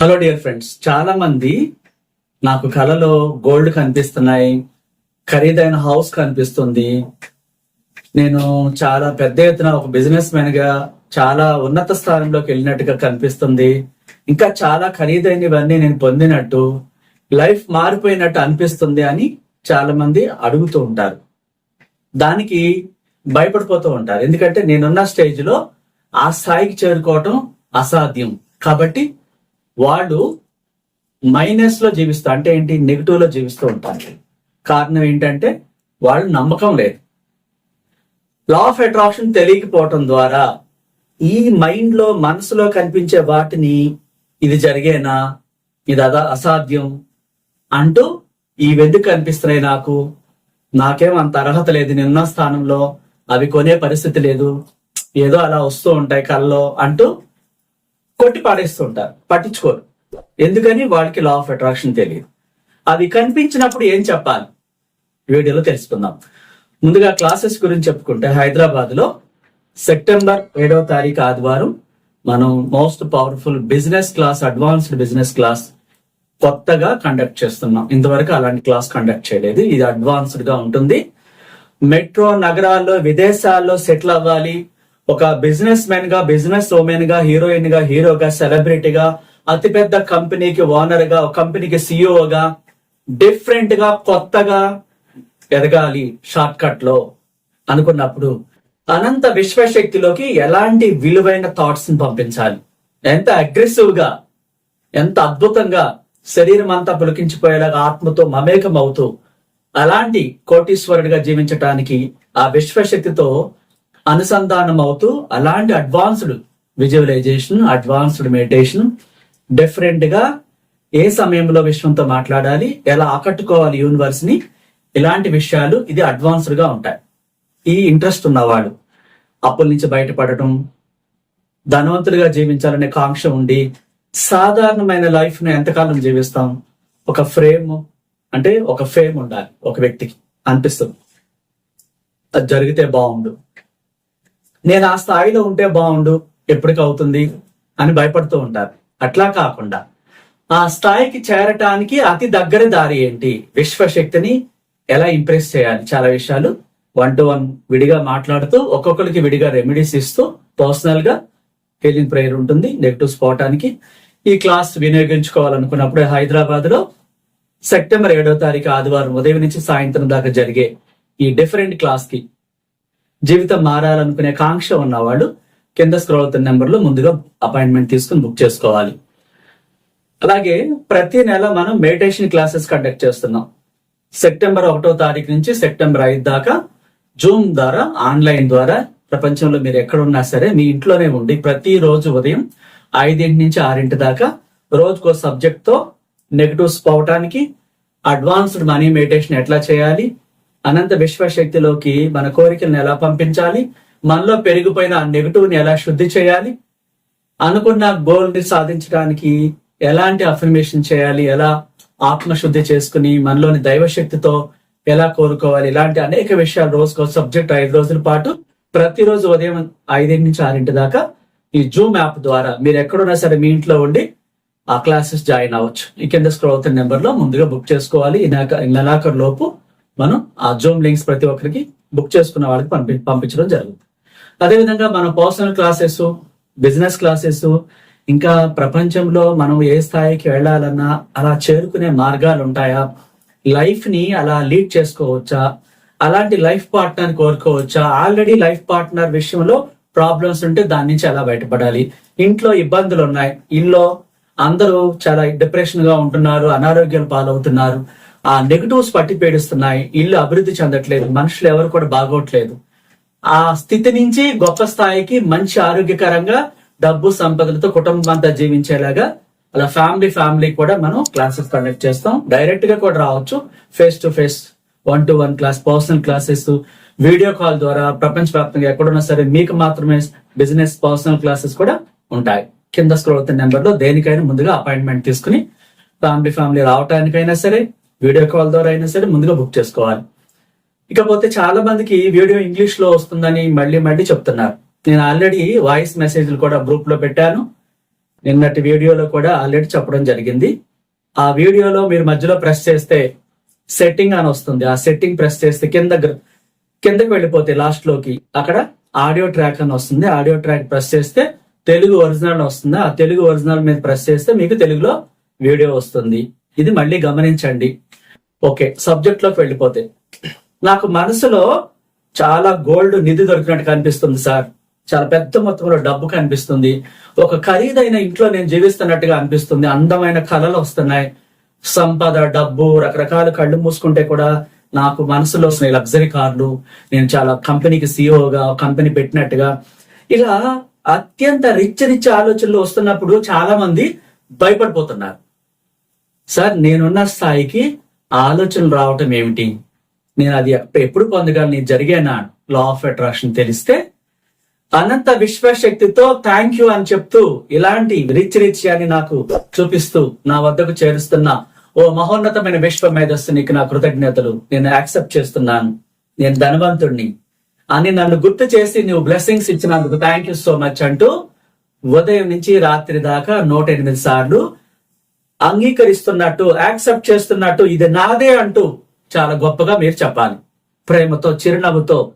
Hello dear friends చాలా మంది నాకు కలలో గోల్డ్ కనిపిస్తున్నాయి ఖరీదైన హౌస్ కనిపిస్తుంది. నేను చాలా పెద్ద ఎత్తున ఒక బిజినెస్ మ్యాన్గా చాలా ఉన్నత స్థానంలోకి వెళ్ళినట్టుగా కనిపిస్తుంది. ఇంకా చాలా ఖరీదైనవన్నీ నేను పొందినట్టు లైఫ్ మారిపోయినట్టు అనిపిస్తుంది అని చాలా మంది అడుగుతూ ఉంటారు. దానికి భయపడిపోతూ ఉంటారు. ఎందుకంటే నేనున్న స్టేజ్లో ఆ స్థాయికి చేరుకోవటం అసాధ్యం. కాబట్టి వాళ్ళు మైనస్లో జీవిస్తూ అంటే ఏంటి? నెగిటివ్లో జీవిస్తూ ఉంటారు కారణం ఏంటంటే వాళ్ళు నమ్మకం లేదు. లా ఆఫ్ అట్రాక్షన్ తెలియకపోవటం ద్వారా ఈ మైండ్లో మనసులో కనిపించే వాటిని ఇది జరిగేనా? ఇది అదా అసాధ్యం? అంటూ ఇవెందుకు కనిపిస్తున్నాయి నాకు. నాకేం అంత అర్హత లేదు. నిన్న స్థానంలో అవి కొనే పరిస్థితి లేదు. ఏదో అలా వస్తూ ఉంటాయి కళ్ళలో అంటూ కొట్టి పాడేస్తుంటారు పట్టించుకోరు. ఎందుకని? వాళ్ళకి లా ఆఫ్ అట్రాక్షన్ తెలియదు. అది కనిపించినప్పుడు ఏం చెప్పాలి? వీడియోలో తెలుసుకుందాం. ముందుగా క్లాసెస్ గురించి చెప్పుకుంటే హైదరాబాద్లో సెప్టెంబర్ ఏడవ తారీఖు ఆదివారం మనం most powerful business class advanced business class కొత్తగా కండక్ట్ చేస్తున్నాం. ఇంతవరకు అలాంటి క్లాస్ కండక్ట్ చేయలేదు. ఇది అడ్వాన్స్డ్గా ఉంటుంది. మెట్రో నగరాల్లో విదేశాల్లో సెటిల్ అవ్వాలి. ఒక బిజినెస్ మ్యాన్గా బిజినెస్ ఉమెన్గా హీరోయిన్గా హీరోగా సెలబ్రిటీగా అతిపెద్ద కంపెనీకి ఓనర్గా ఒక కంపెనీకి సిఇఓగా డిఫరెంట్గా కొత్తగా ఎదగాలి షార్ట్ కట్లో అనుకున్నప్పుడు అనంత విశ్వశక్తిలోకి ఎలాంటి విలువైన థాట్స్ని పంపించాలి? ఎంత అగ్రెసివ్గా ఎంత అద్భుతంగా శరీరం అంతా పులికించిపోయేలాగా ఆత్మతో మమేకం అవుతూ అలాంటి కోటీశ్వరుడిగా జీవించటానికి ఆ విశ్వశక్తితో అనుసంధానం అవుతూ అలాంటి అడ్వాన్స్డ్ విజువలైజేషన్ అడ్వాన్స్డ్ మెడిటేషన్ డిఫరెంట్గా ఏ సమయంలో విశ్వంతో మాట్లాడాలి ఎలా ఆకట్టుకోవాలి యూనివర్స్ని ఇలాంటి విషయాలు ఇది అడ్వాన్స్డ్గా ఉంటాయి. ఈ ఇంట్రెస్ట్ ఉన్నవాళ్ళు అప్పుల నుంచి బయటపడటం ధనవంతులుగా జీవించాలనే కాంక్ష ఉండి సాధారణమైన లైఫ్ను ఎంతకాలం జీవిస్తాం? ఒక ఫ్రేమ్ అంటే ఒక ఫేమ్ ఉండాలి ఒక వ్యక్తికి అనిపిస్తుంది. అది జరిగితే బాగుండు. నేను ఆ స్థాయిలో ఉంటే బాగుండు ఎప్పటికి అవుతుంది అని భయపడుతూ ఉంటారు. అట్లా కాకుండా ఆ స్థాయికి చేరటానికి అతి దగ్గర దారి ఏంటి? విశ్వశక్తిని ఎలా ఇంప్రెస్ చేయాలి? చాలా విషయాలు వన్ టు వన్ విడిగా మాట్లాడుతూ ఒక్కొక్కరికి విడిగా రెమెడీస్ ఇస్తూ పర్సనల్గా హీలింగ్ ప్రేయర్ ఉంటుంది నెగిటివ్స్ పోవటానికి ఈ క్లాస్ వినియోగించుకోవాలనుకున్నప్పుడు హైదరాబాద్లో సెప్టెంబర్ ఏడో తారీఖు ఆదివారం ఉదయం నుంచి సాయంత్రం దాకా జరిగే ఈ డిఫరెంట్ క్లాస్కి జీవితం మారాలనుకునే కాంక్ష ఉన్నవాళ్ళు కింద స్క్రోల్ అవుతున్న నెంబర్లో ముందుగా అపాయింట్మెంట్ తీసుకుని బుక్ చేసుకోవాలి. అలాగే ప్రతి నెల మనం మెడిటేషన్ క్లాసెస్ కండక్ట్ చేస్తున్నాం. సెప్టెంబర్ ఒకటో తారీఖు నుంచి సెప్టెంబర్ ఐదు దాకా జూమ్ ద్వారా ఆన్లైన్ ద్వారా ప్రపంచంలో మీరు ఎక్కడున్నా సరే మీ ఇంట్లోనే ఉండి ప్రతి రోజు ఉదయం ఐదింటి నుంచి ఆరింటి దాకా రోజుకో సబ్జెక్ట్తో నెగటివ్స్ పోవటానికి అడ్వాన్స్డ్ మనీ మెడిటేషన్ ఎట్లా చేయాలి అనంత విశ్వశక్తిలోకి మన కోరికలను ఎలా పంపించాలి? మనలో పెరిగిపోయిన ఆ నెగటివ్ని ఎలా శుద్ధి చేయాలి? అనుకున్న గోల్ని సాధించడానికి ఎలాంటి అఫర్మేషన్ చేయాలి? ఎలా ఆత్మశుద్ధి చేసుకుని మనలోని దైవశక్తితో ఎలా కోరుకోవాలి ఇలాంటి అనేక విషయాలు రోజుకో సబ్జెక్ట్ ఐదు రోజుల పాటు ప్రతిరోజు ఉదయం ఐదింటి నుంచి ఆరింటి దాకా ఈ జూమ్ యాప్ ద్వారా మీరు ఎక్కడున్నా సరే మీ ఇంట్లో ఉండి ఆ క్లాసెస్ జాయిన్ అవ్వచ్చు. ఈ కింద స్క్రోల్ అవుతున్న నెంబర్లో ముందుగా బుక్ చేసుకోవాలి. ఈ నెలాఖరు లోపు మనం ఆ జూమ్ లింక్స్ ప్రతి ఒక్కరికి బుక్ చేసుకున్న వాళ్ళకి పంపి పంపించడం జరుగుతుంది. అదేవిధంగా మన పర్సనల్ క్లాసెస్ బిజినెస్ క్లాసెస్ ఇంకా ప్రపంచంలో మనం ఏ స్థాయికి వెళ్ళాలన్నా అలా చేరుకునే మార్గాలు ఉంటాయా? లైఫ్ని అలా లీడ్ చేసుకోవచ్చా? అలాంటి లైఫ్ పార్ట్నర్ కోరుకోవచ్చా? ఆల్రెడీ లైఫ్ పార్ట్నర్ విషయంలో ప్రాబ్లమ్స్ ఉంటే దాని నుంచి ఎలా బయటపడాలి? ఇంట్లో ఇబ్బందులు ఉన్నాయి. ఇల్లో అందరూ చాలా డిప్రెషన్గా ఉంటున్నారు అనారోగ్యాలు పాలవుతున్నారు. ఆ నెగటివ్స్ పట్టి పీడిస్తున్నాయి ఇల్లు అభివృద్ధి చెందట్లేదు మనుషులు ఎవరు కూడా బాగోట్లేదు. ఆ స్థితి నుంచి గొప్ప స్థాయికి మంచి ఆరోగ్యకరంగా డబ్బు సంపదలతో కుటుంబం అంతా జీవించేలాగా అలా ఫ్యామిలీ ఫ్యామిలీ కూడా మనం క్లాసెస్ కండక్ట్ చేస్తాం. డైరెక్ట్గా కూడా రావచ్చు. Face to face one to one class personal classes video call ద్వారా ప్రపంచ వ్యాప్తంగా ఎక్కడున్నా సరే మీకు మాత్రమే బిజినెస్ పర్సనల్ క్లాసెస్ కూడా ఉంటాయి. కింద స్క్రోల్ అవుతున్న నెంబర్లో దేనికైనా ముందుగా అపాయింట్మెంట్ తీసుకుని ఫ్యామిలీ ఫ్యామిలీ రావటానికైనా సరే వీడియో కాల్ ద్వారా అయినా సరే ముందుగా బుక్ చేసుకోవాలి. ఇకపోతే చాలా మందికి వీడియో ఇంగ్లీష్లో వస్తుందని మళ్ళీ మళ్ళీ చెప్తున్నారు. నేను ఆల్రెడీ వాయిస్ మెసేజ్లు కూడా గ్రూప్లో పెట్టాను. నిన్నటి వీడియోలో కూడా ఆల్రెడీ చెప్పడం జరిగింది. ఆ వీడియోలో మీరు మధ్యలో ప్రెస్ చేస్తే సెట్టింగ్ అని వస్తుంది. ఆ సెట్టింగ్ ప్రెస్ చేస్తే కింద కిందకి వెళ్ళిపోతే లాస్ట్లోకి అక్కడ ఆడియో ట్రాక్ అని వస్తుంది. ఆడియో ట్రాక్ ప్రెస్ చేస్తే తెలుగు ఒరిజినల్ వస్తుంది. ఆ తెలుగు ఒరిజినల్ మీద ప్రెస్ చేస్తే మీకు తెలుగులో వీడియో వస్తుంది. ఇది మళ్ళీ గమనించండి. ఓకే సబ్జెక్ట్లోకి వెళ్ళిపోతే. నాకు మనసులో చాలా గోల్డ్ నిధి దొరికినట్టు కనిపిస్తుంది సార్. చాలా పెద్ద మొత్తంలో డబ్బు కనిపిస్తుంది. ఒక ఖరీదైన ఇంట్లో నేను జీవిస్తున్నట్టుగా అనిపిస్తుంది. అందమైన కళలు వస్తున్నాయి. సంపద డబ్బు రకరకాల కళ్ళు మూసుకుంటే కూడా నాకు మనసులో వస్తున్నాయి. లగ్జరీ కార్లు నేను చాలా కంపెనీకి సీఈఓగా కంపెనీ పెట్టినట్టుగా. ఇలా అత్యంత రిచ్ రిచ్ ఆలోచనలు వస్తున్నప్పుడు చాలా మంది భయపడిపోతున్నారు. సార్ నేనున్న స్థాయికి ఆలోచనలు రావటం ఏమిటి? నేను అది ఎప్పుడు పొందగలను? ఇది జరిగేనా లా ఆఫ్ అట్రాక్షన్ తెలిస్తే అనంత విశ్వశక్తితో థ్యాంక్ యూ అని చెప్తూ ఇలాంటి రిచ్ రిచ్ అని నాకు చూపిస్తూ నా వద్దకు చేరుస్తున్న ఓ మహోన్నతమైన విశ్వ మేధస్సు నీకు నా కృతజ్ఞతలు. నేను యాక్సెప్ట్ చేస్తున్నాను. నేను ధనవంతుణ్ణి. అని నన్ను గుర్తు చేసి నువ్వు బ్లెస్సింగ్స్ ఇచ్చినందుకు థ్యాంక్ యూ సో మచ్ అంటూ ఉదయం నుంచి రాత్రి దాకా నూట ఎనిమిది సార్లు అంగీకరిస్తున్నట్టు యాక్సెప్ట్ చేస్తున్నట్టు ఇది నాదే అంటూ చాలా గొప్పగా మీరు చెప్పాలి. ప్రేమతో చిరునవ్వుతో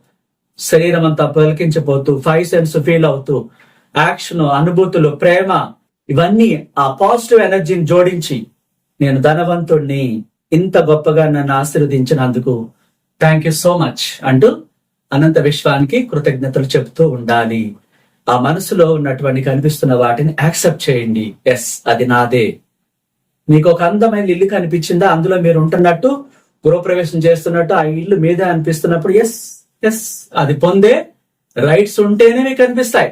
శరీరం అంతా పలికించిపోతూ ఫైవ్ సెన్స్ ఫీల్ అవుతూ యాక్షన్ అనుభూతులు ప్రేమ ఇవన్నీ ఆ పాజిటివ్ ఎనర్జీని జోడించి నేను ధనవంతుణ్ణి ఇంత గొప్పగా నన్ను ఆశీర్వదించినందుకు థ్యాంక్ యూ సో మచ్ అంటూ అనంత విశ్వానికి కృతజ్ఞతలు చెబుతూ ఉండాలి. ఆ మనసులో ఉన్నటువంటి కనిపిస్తున్న వాటిని యాక్సెప్ట్ చేయండి. ఎస్ అది నాదే. మీకు ఒక అందమైన ఇల్లు కనిపించిందా? అందులో మీరు ఉంటున్నట్టు గృహప్రవేశం చేస్తున్నట్టు ఆ ఇల్లు మీదే అనిపిస్తున్నప్పుడు ఎస్ ఎస్ అది పొందే రైట్స్ ఉంటేనే మీకు అనిపిస్తాయి.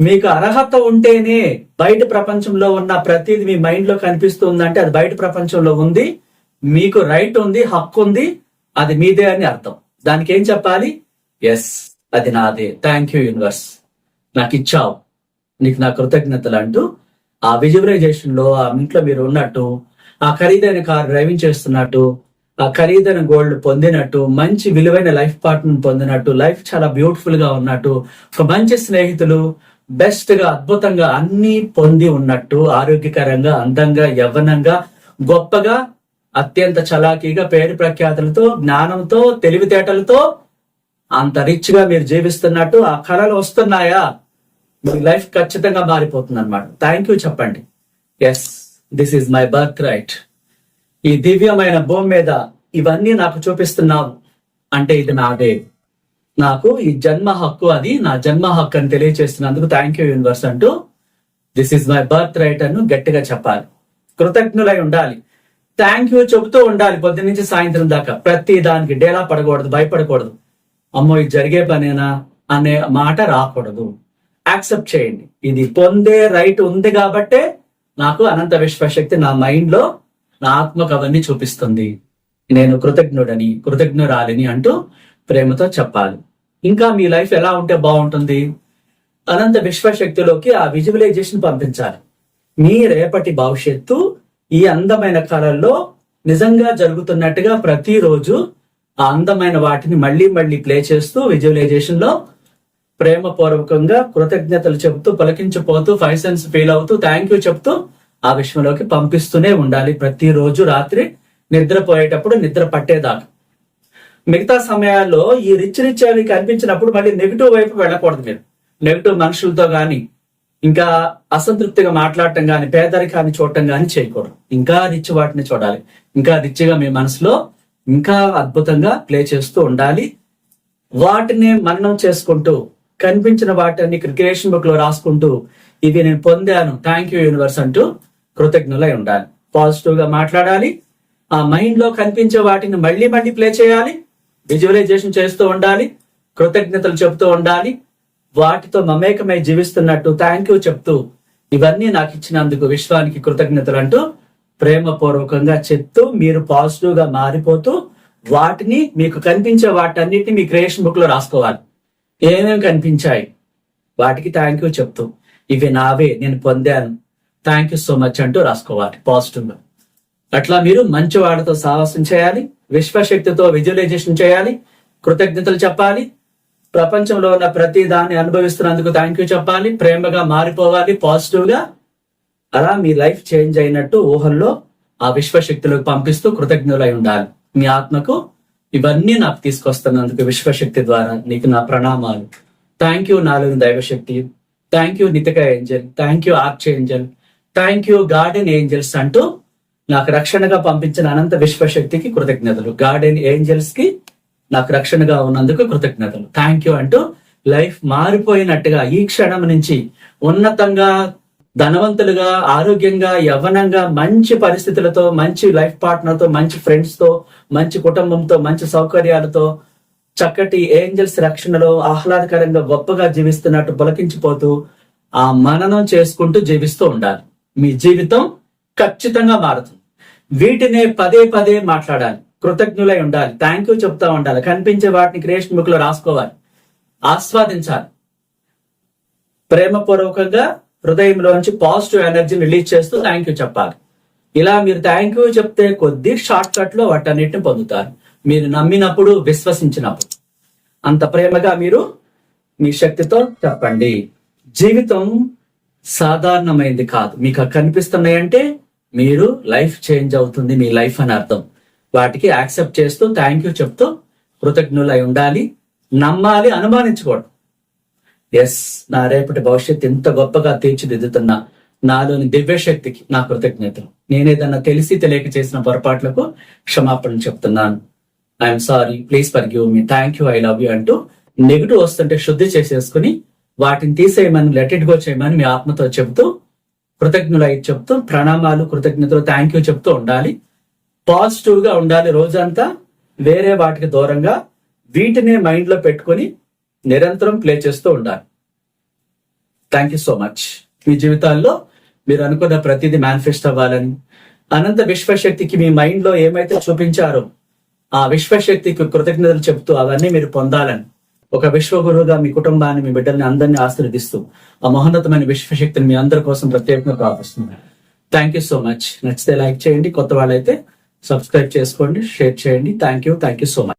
మీకు అర్హత ఉంటేనే బయట ప్రపంచంలో ఉన్న ప్రతిదీ మీ మైండ్లో కనిపిస్తుందంటే అది బయట ప్రపంచంలో ఉంది. మీకు రైట్ ఉంది హక్కు ఉంది అది మీదే అని అర్థం. దానికి ఏం చెప్పాలి? ఎస్ అది నాదే. థ్యాంక్ యూ యూనివర్స్ నాకు ఇచ్చావు. నీకు నా కృతజ్ఞతలు అంటూ ఆ విజువలైజేషన్లో ఆ ఇంట్లో మీరు ఉన్నట్టు ఆ ఖరీదైన కార్ డ్రైవింగ్ చేస్తున్నట్టు ఆ ఖరీదైన గోల్డ్ పొందినట్టు మంచి విలువైన లైఫ్ పార్ట్నర్ పొందినట్టు లైఫ్ చాలా బ్యూటిఫుల్గా ఉన్నట్టు ఒక మంచి స్నేహితులు బెస్ట్గా అద్భుతంగా అన్ని పొంది ఉన్నట్టు ఆరోగ్యకరంగా అందంగా యవ్వనంగా గొప్పగా అత్యంత చలాకీగా పేరు ప్రఖ్యాతులతో జ్ఞానంతో తెలివితేటలతో అంత రిచ్గా మీరు జీవిస్తున్నట్టు ఆ కళలు వస్తున్నాయా? మీ లైఫ్ ఖచ్చితంగా మారిపోతుంది అనమాట థ్యాంక్ యూ చెప్పండి. Yes this is my birth right ఈ దివ్యమైన భూమి మీద ఇవన్నీ నాకు చూపిస్తున్నావు అంటే ఇది నాదే. నాకు ఈ జన్మ హక్కు అది నా జన్మ హక్కు అని తెలియజేస్తున్నందుకు థ్యాంక్ యూ యూనివర్స్ అంటూ this is my birth right అని గట్టిగా చెప్పాలి. కృతజ్ఞులై ఉండాలి. థ్యాంక్ యూ చెబుతూ ఉండాలి పొద్దు నుంచి సాయంత్రం దాకా. ప్రతి దానికి డేలా పడకూడదు భయపడకూడదు. అమ్మో ఇది జరిగే పనేనా? అనే మాట రాకూడదు. యాక్సెప్ట్ చేయండి. ఇది పొందే రైట్ ఉంది కాబట్టే నాకు అనంత విశ్వశక్తి నా మైండ్లో నా ఆత్మకు అవన్నీ చూపిస్తుంది. నేను కృతజ్ఞుడని కృతజ్ఞురాలిని అంటూ ప్రేమతో చెప్పాలి. ఇంకా మీ లైఫ్ ఎలా ఉంటే బాగుంటుంది? అనంత విశ్వశక్తిలోకి ఆ విజువలైజేషన్ పంపించాలి. మీ రేపటి భవిష్యత్తు ఈ అందమైన కళల్లో నిజంగా జరుగుతున్నట్టుగా ప్రతిరోజు ఆ అందమైన వాటిని మళ్ళీ మళ్ళీ ప్లే చేస్తూ విజువలైజేషన్లో ప్రేమ పూర్వకంగా కృతజ్ఞతలు చెబుతూ పలికించిపోతూ ఫైవ్ సెన్స్ ఫీల్ అవుతూ థ్యాంక్ యూ చెప్తూ ఆ విషయంలోకి పంపిస్తూనే ఉండాలి. ప్రతిరోజు రాత్రి నిద్రపోయేటప్పుడు నిద్ర పట్టేదాకా. మిగతా సమయాల్లో ఈ రిచ్ రిచ్ అవి కనిపించినప్పుడు మళ్ళీ నెగిటివ్ వైపు వెళ్ళకూడదు మీరు. నెగిటివ్ మనుషులతో కానీ ఇంకా అసంతృప్తిగా మాట్లాడటం కానీ పేదరికాన్ని చూడటం కానీ చేయకూడదు. ఇంకా రిచ్ వాటిని చూడాలి. ఇంకా రిచ్గా మీ మనసులో ఇంకా అద్భుతంగా ప్లే చేస్తూ ఉండాలి. వాటిని మననం చేసుకుంటూ కనిపించిన వాటిని క్రియేషన్ బుక్లో రాసుకుంటూ ఇది నేను పొందాను. థ్యాంక్ యూ యూనివర్స్ అంటూ కృతజ్ఞులై ఉండాలి. పాజిటివ్గా మాట్లాడాలి. ఆ మైండ్లో కనిపించే వాటిని మళ్ళీ మళ్ళీ ప్లే చేయాలి. విజువలైజేషన్ చేస్తూ ఉండాలి. కృతజ్ఞతలు చెప్తూ ఉండాలి. వాటితో మమేకమై జీవిస్తున్నట్టు థ్యాంక్ యూ చెప్తూ ఇవన్నీ నాకు ఇచ్చినందుకు విశ్వానికి కృతజ్ఞతలు అంటూ ప్రేమపూర్వకంగా చెప్తూ మీరు పాజిటివ్గా మారిపోతూ వాటిని మీకు కనిపించే వాటన్నిటిని మీ క్రియేషన్ బుక్లో రాసుకోవాలి. ఏమేమి కనిపించాయి? వాటికి థ్యాంక్ యూ చెప్తూ ఇవి నావే నేను పొందాను. థ్యాంక్ యూ సో మచ్ అంటూ రాసుకోవాలి పాజిటివ్గా అట్లా మీరు మంచి వాడితో సాహసం చేయాలి విశ్వశక్తితో విజువలైజేషన్ చేయాలి కృతజ్ఞతలు చెప్పాలి ప్రపంచంలో ఉన్న ప్రతి దాన్ని అనుభవిస్తున్నందుకు థ్యాంక్ యూ చెప్పాలి ప్రేమగా మారిపోవాలి పాజిటివ్గా అలా మీ లైఫ్ చేంజ్ అయినట్టు ఊహల్లో ఆ విశ్వశక్తులకు పంపిస్తూ కృతజ్ఞులై ఉండాలి. మీ ఆత్మకు ఇవన్నీ నాకు తీసుకొస్తున్నందుకు విశ్వశక్తి ద్వారా నీకు నా ప్రణామాలు. థ్యాంక్ యూ నాలుగు దైవశక్తి. Thank you నితిక angel. Thank you archangel. Thank you guardian angels అంటూ నాకు రక్షణగా పంపించిన అనంత విశ్వశక్తికి కృతజ్ఞతలు. గార్డెన్ ఏంజల్స్కి నాకు రక్షణగా ఉన్నందుకు కృతజ్ఞతలు. థ్యాంక్ యూ అంటూ లైఫ్ మారిపోయినట్టుగా ఈ క్షణం నుంచి ఉన్నతంగా ధనవంతులుగా ఆరోగ్యంగా యవ్వనంగా మంచి పరిస్థితులతో మంచి లైఫ్ పార్ట్నర్తో మంచి ఫ్రెండ్స్తో మంచి కుటుంబంతో మంచి సౌకర్యాలతో చక్కటి ఏంజల్స్ రక్షణలో ఆహ్లాదకరంగా గొప్పగా జీవిస్తున్నట్టు పులకించిపోతూ ఆ మననం చేసుకుంటూ జీవిస్తూ ఉండాలి. మీ జీవితం ఖచ్చితంగా మారుతుంది. వీటినే పదే పదే మాట్లాడాలి. కృతజ్ఞులై ఉండాలి. థ్యాంక్ యూ చెప్తా ఉండాలి. కనిపించే వాటిని క్రియేషన్ బుక్లో రాసుకోవాలి. ఆస్వాదించాలి. ప్రేమపూర్వకంగా హృదయంలోంచి పాజిటివ్ ఎనర్జీని రిలీజ్ చేస్తూ థ్యాంక్ యూ చెప్పాలి. ఇలా మీరు థ్యాంక్ యూ చెప్తే కొద్ది షార్ట్ కట్లో వాటన్నిటిని పొందుతారు. మీరు నమ్మినప్పుడు విశ్వసించినప్పుడు. అంత ప్రేమగా మీరు మీ శక్తితో చెప్పండి. జీవితం సాధారణమైంది కాదు. మీకు కనిపిస్తున్నాయంటే మీరు లైఫ్ చేంజ్ అవుతుంది మీ లైఫ్ అని అర్థం. వాటికి యాక్సెప్ట్ చేస్తూ థ్యాంక్ యూ చెప్తూ కృతజ్ఞులై ఉండాలి. నమ్మాలి అనుమానించకూడదు. ఎస్ నా రేపటి భవిష్యత్తు ఇంత గొప్పగా తీర్చిదిద్దుతున్నా నాలోని దివ్యశక్తికి నా కృతజ్ఞతలు. నేనేదన్నా తెలిసి తెలియక చేసిన పొరపాట్లకు క్షమాపణ చెప్తున్నాను. I'm sorry please forgive me thank you I love you అంటూ నెగిటివ్ వస్తుంటే శుద్ధి చేసేసుకుని వాటిని తీసేయమని లెట్ ఇట్ గో చేయమని మీ ఆత్మతో చెబుతూ కృతజ్ఞులై చెప్తూ ప్రణామాలు కృతజ్ఞతలు థ్యాంక్ యూ చెప్తూ ఉండాలి. పాజిటివ్గా ఉండాలి రోజంతా. వేరే వాటికి దూరంగా వీటినే మైండ్లో పెట్టుకొని నిరంతరం ప్లే చేస్తూ ఉండాలి. థ్యాంక్ యూ సో మచ్ మీ జీవితాల్లో మీరు అనుకున్న ప్రతిదీ మేనిఫెస్ట్ అవ్వాలని అనంత విశ్వశక్తికి మీ మైండ్లో ఏమైతే చూపించారో ఆ విశ్వశక్తికి కృతజ్ఞతలు చెప్తూ అవన్నీ మీరు పొందాలని ఒక విశ్వగురువుగా మీ కుటుంబాన్ని మీ బిడ్డల్ని అందరినీ ఆశీర్దిస్తూ ఆ మహోన్నతమైన విశ్వశక్తిని మీ అందరి కోసం ప్రత్యేకంగా ప్రార్థిస్తున్నాను. థ్యాంక్ యూ సో మచ్ నచ్చితే లైక్ చేయండి. కొత్త వాళ్ళైతే సబ్స్క్రైబ్ చేసుకోండి షేర్ చేయండి. Thank you thank you so much